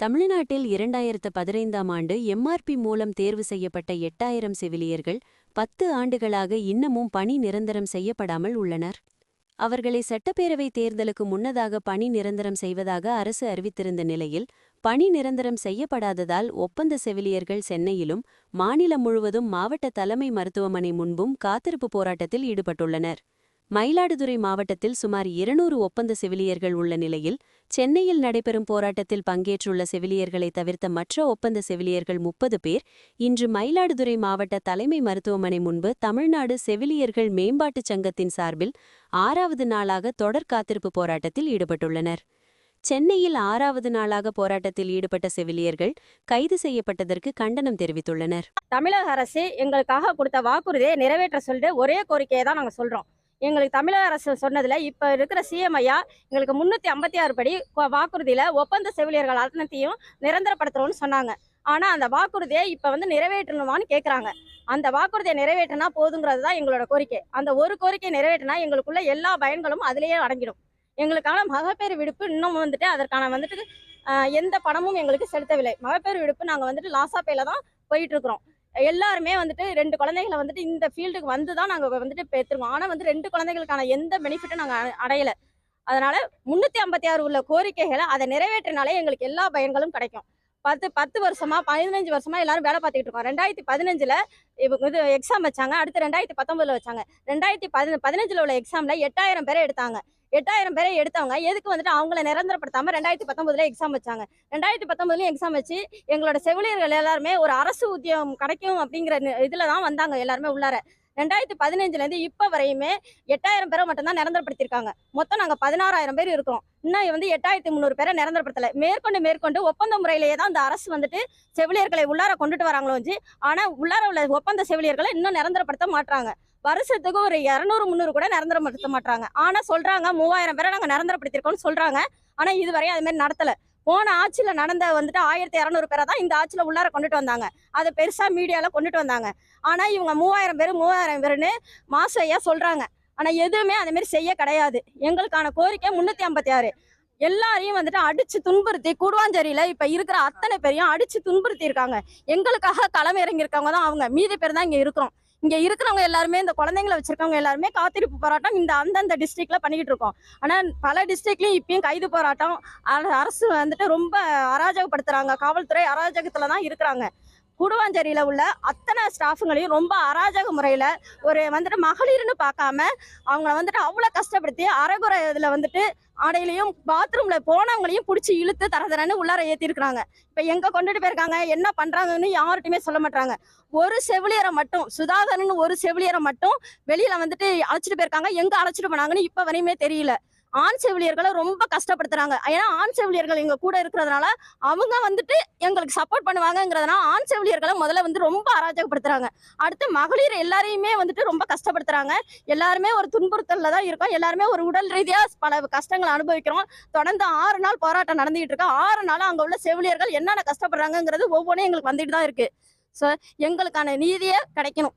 தமிழ்நாட்டில் இரண்டாயிரத்து பதினைந்தாம் ஆண்டு எம்ஆர்பி மூலம் தேர்வு செய்யப்பட்ட எட்டாயிரம் செவிலியர்கள் பத்து ஆண்டுகளாக இன்னமும் பணி நிரந்தரம் செய்யப்படாமல் உள்ளனர். அவர்களை சட்டப்பேரவைத் தேர்தலுக்கு முன்னதாக பணி நிரந்தரம் செய்வதாக அரசு அறிவித்திருந்த நிலையில் பணி நிரந்தரம் செய்யப்படாததால் ஒப்பந்த செவிலியர்கள் சென்னையிலும் மாநிலம் முழுவதும் மாவட்ட தலைமை மருத்துவமனை முன்பும் காத்திருப்பு போராட்டத்தில் ஈடுபட்டுள்ளனர். மயிலாடுதுறை மாவட்டத்தில் சுமார் இருநூறு ஒப்பந்த செவிலியர்கள் உள்ள நிலையில் சென்னையில் நடைபெறும் போராட்டத்தில் பங்கேற்றுள்ள செவிலியர்களை தவிர்த்த மற்ற ஒப்பந்த செவிலியர்கள் முப்பது பேர் இன்று மயிலாடுதுறை மாவட்ட தலைமை மருத்துவமனை முன்பு தமிழ்நாடு செவிலியர்கள் மேம்பாட்டுச் சங்கத்தின் சார்பில் ஆறாவது நாளாக தொடர் காத்திருப்பு போராட்டத்தில் ஈடுபட்டுள்ளனர். சென்னையில் ஆறாவது நாளாக போராட்டத்தில் ஈடுபட்ட செவிலியர்கள் கைது செய்யப்பட்டதற்கு கண்டனம் தெரிவித்துள்ளனர். தமிழக அரசு எங்களுக்காக கொடுத்த வாக்குறுதியை நிறைவேற்ற சொல்லிட்டு ஒரே கோரிக்கையை தான் நாங்கள் சொல்றோம். எங்களுக்கு தமிழக அரசு சொன்னதில் இப்போ இருக்கிற சிஎம் ஐயா எங்களுக்கு முந்நூற்றி ஐம்பத்தி ஆறு படி வாக்குறுதியில் ஒப்பந்த செவிலியர்கள் அத்தனத்தையும் நிரந்தரப்படுத்துகிறோம்னு சொன்னாங்க. ஆனால் அந்த வாக்குறுதியை இப்போ வந்து நிறைவேற்றணுமான்னு கேட்குறாங்க அந்த வாக்குறுதியை நிறைவேற்றினா போதுங்கிறது தான் எங்களோட கோரிக்கை. அந்த ஒரு கோரிக்கை நிறைவேற்றினா எங்களுக்குள்ள எல்லா பயன்களும் அதிலேயே அடங்கிடும். எங்களுக்கான மகப்பேறு விடுப்பு இன்னும் வந்துட்டு அதற்கான வந்துட்டு எந்த பணமும் எங்களுக்கு செலுத்தவில்லை. மகப்பேறு விடுப்பு நாங்கள் வந்துட்டு லாசாப்பேல தான் போயிட்டு இருக்கிறோம். எல்லாருமே வந்துட்டு ரெண்டு குழந்தைகளை வந்துட்டு இந்த ஃபீல்டுக்கு வந்து தான் நாங்கள் வந்துட்டு பெற்றுருக்கோம் ஆனால் வந்து ரெண்டு குழந்தைகளுக்கான எந்த பெனிஃபிட்டும் நாங்கள் அடையலை. அதனால முந்நூற்றி ஐம்பத்தி ஆறு உள்ள கோரிக்கைகளை அதை நிறைவேற்றினாலே எங்களுக்கு எல்லா பயன்களும் கிடைக்கும். பத்து பத்து வருஷமா பதினஞ்சு வருஷமா எல்லாரும் வேலை பார்த்துக்கிட்டு இருக்கோம். ரெண்டாயிரத்தி பதினஞ்சுல இது எக்ஸாம் வச்சாங்க. அடுத்து ரெண்டாயிரத்தி பத்தொன்பதுல வச்சாங்க. ரெண்டாயிரத்தி பதின பதினஞ்சுல உள்ள எக்ஸாம்ல எட்டாயிரம் பேரை எடுத்தாங்க. எட்டாயிரம் பேரை எடுத்தவங்க எதுக்கு வந்துட்டு அவங்கள நிரந்தரப்படுத்தாம ரெண்டாயிரத்தி பத்தொன்பதுல எக்ஸாம் வச்சாங்க. ரெண்டாயிரத்தி பத்தொன்பதுலயும் எக்ஸாம் வச்சு எங்களோட செவிலியர்கள் எல்லாருமே ஒரு அரசு உத்தியோகம் கிடைக்கும் அப்படிங்கிற நி- இதுல தான் வந்தாங்க எல்லாருமே உள்ளார. ரெண்டாயிரத்தி பதினஞ்சுல இருந்து இப்ப வரையுமே எட்டாயிரம் பேரை மட்டும்தான் நிரந்தரப்படுத்திருக்காங்க மொத்தம் நாங்க பதினாறாயிரம் பேர் இருக்கோம் இன்னும் வந்து எட்டாயிரத்தி முந்நூறு பேரை நிரந்தரப்படுத்தல. மேற்கொண்டு மேற்கொண்டு ஒப்பந்த முறையிலேயே தான் இந்த அரசு வந்துட்டு செவிலியர்களை உள்ளார கொண்டுட்டு வராங்களோ வச்சு ஆனா உள்ளார உள்ள ஒப்பந்த செவிலியர்களை இன்னும் நிரந்தரப்படுத்த மாட்டாங்க வருஷத்துக்கு ஒரு இரநூறு முந்நூறு கூட நிரந்தரப்படுத்த மாட்டாங்க ஆனா சொல்றாங்க மூவாயிரம் பேரை நாங்க நிரந்தரப்படுத்திருக்கோம்னு சொல்றாங்க. ஆனா இதுவரையும் அது மாதிரி நடத்தலை. போன ஆட்சியில் நடந்த வந்துட்டு ஆயிரத்தி இரநூறு பேரை தான் இந்த ஆட்சியில் உள்ளார கொண்டுட்டு வந்தாங்க. அதை பெருசாக மீடியாவில் கொண்டுட்டு வந்தாங்க. ஆனால் இவங்க மூவாயிரம் பேர் மூவாயிரம் பேருன்னு மாசையாக சொல்கிறாங்க ஆனால் எதுவுமே அதுமாரி செய்ய கிடையாது. எங்களுக்கான கோரிக்கை முந்நூற்றி ஐம்பத்தி ஆறு எல்லாரையும் வந்துட்டு அடிச்சு துன்புறுத்தி கூடுவாஞ்சேரியில இப்ப இருக்கிற அத்தனை பேரையும் அடிச்சு துன்புறுத்தி இருக்காங்க. எங்களுக்காக களம் இருக்கவங்க தான் அவங்க. மீதி பேர் தான் இங்க இருக்கிறோம். இங்க இருக்கிறவங்க எல்லாருமே இந்த குழந்தைங்களை வச்சிருக்கவங்க எல்லாருமே காத்திருப்பு போராட்டம் இந்த அந்தந்த டிஸ்ட்ரிக்ட்ல பண்ணிக்கிட்டு இருக்கோம். ஆனா பல டிஸ்ட்ரிக்ட்லயும் இப்பயும் கைது போராட்டம். அரசு வந்துட்டு ரொம்ப அராஜகப்படுத்துறாங்க. காவல்துறை அராஜகத்துல தான் இருக்கிறாங்க. கூடுவாஞ்சேரியில உள்ள அத்தனை ஸ்டாஃபுங்களையும் ரொம்ப அராஜக முறையில ஒரு வந்துட்டு மகளிர்னு பார்க்காம அவங்கள வந்துட்டு அவ்வளோ கஷ்டப்படுத்தி அரைகுறை இதில் வந்துட்டு ஆடையிலையும் பாத்ரூம்ல போனவங்களையும் பிடிச்சி இழுத்து தரதரன்னு உள்ளார ஏற்றிருக்கிறாங்க இப்போ எங்க கொண்டுட்டு போயிருக்காங்க? என்ன பண்றாங்கன்னு யார்கிட்டயுமே சொல்ல மாட்டாங்க ஒரு செவிலியரை மட்டும் சுதாகரன் ஒரு செவிலியரை மட்டும் வெளியில வந்துட்டு அழைச்சிட்டு போயிருக்காங்க. எங்க அழைச்சிட்டு போனாங்கன்னு இப்போ வரையுமே தெரியல. ஆண் செவிலியர்களை ரொம்ப கஷ்டப்படுத்துறாங்க. ஏன்னா ஆண் செவிலியர்கள் எங்க கூட இருக்கிறதுனால அவங்க வந்துட்டு எங்களுக்கு சப்போர்ட் பண்ணுவாங்கிறதுனால ஆண் செவிலியர்களை முதல்ல வந்து ரொம்ப அராஜகப்படுத்துறாங்க. அடுத்து மகளிர் எல்லாரையுமே வந்துட்டு ரொம்ப கஷ்டப்படுத்துறாங்க. எல்லாருமே ஒரு துன்புறுத்தல்ல தான் இருக்கோம். எல்லாருமே ஒரு உடல் ரீதியா பல கஷ்டங்களை அனுபவிக்கிறோம். தொடர்ந்து ஆறு நாள் போராட்டம் நடந்துகிட்டு இருக்கு. ஆறு நாள் அங்க உள்ள செவிலியர்கள் என்னென்ன கஷ்டப்படுறாங்கிறது ஒவ்வொன்றும் எங்களுக்கு வந்துட்டு தான் இருக்கு. ஸோ எங்களுக்கான நீதியை கிடைக்கணும்.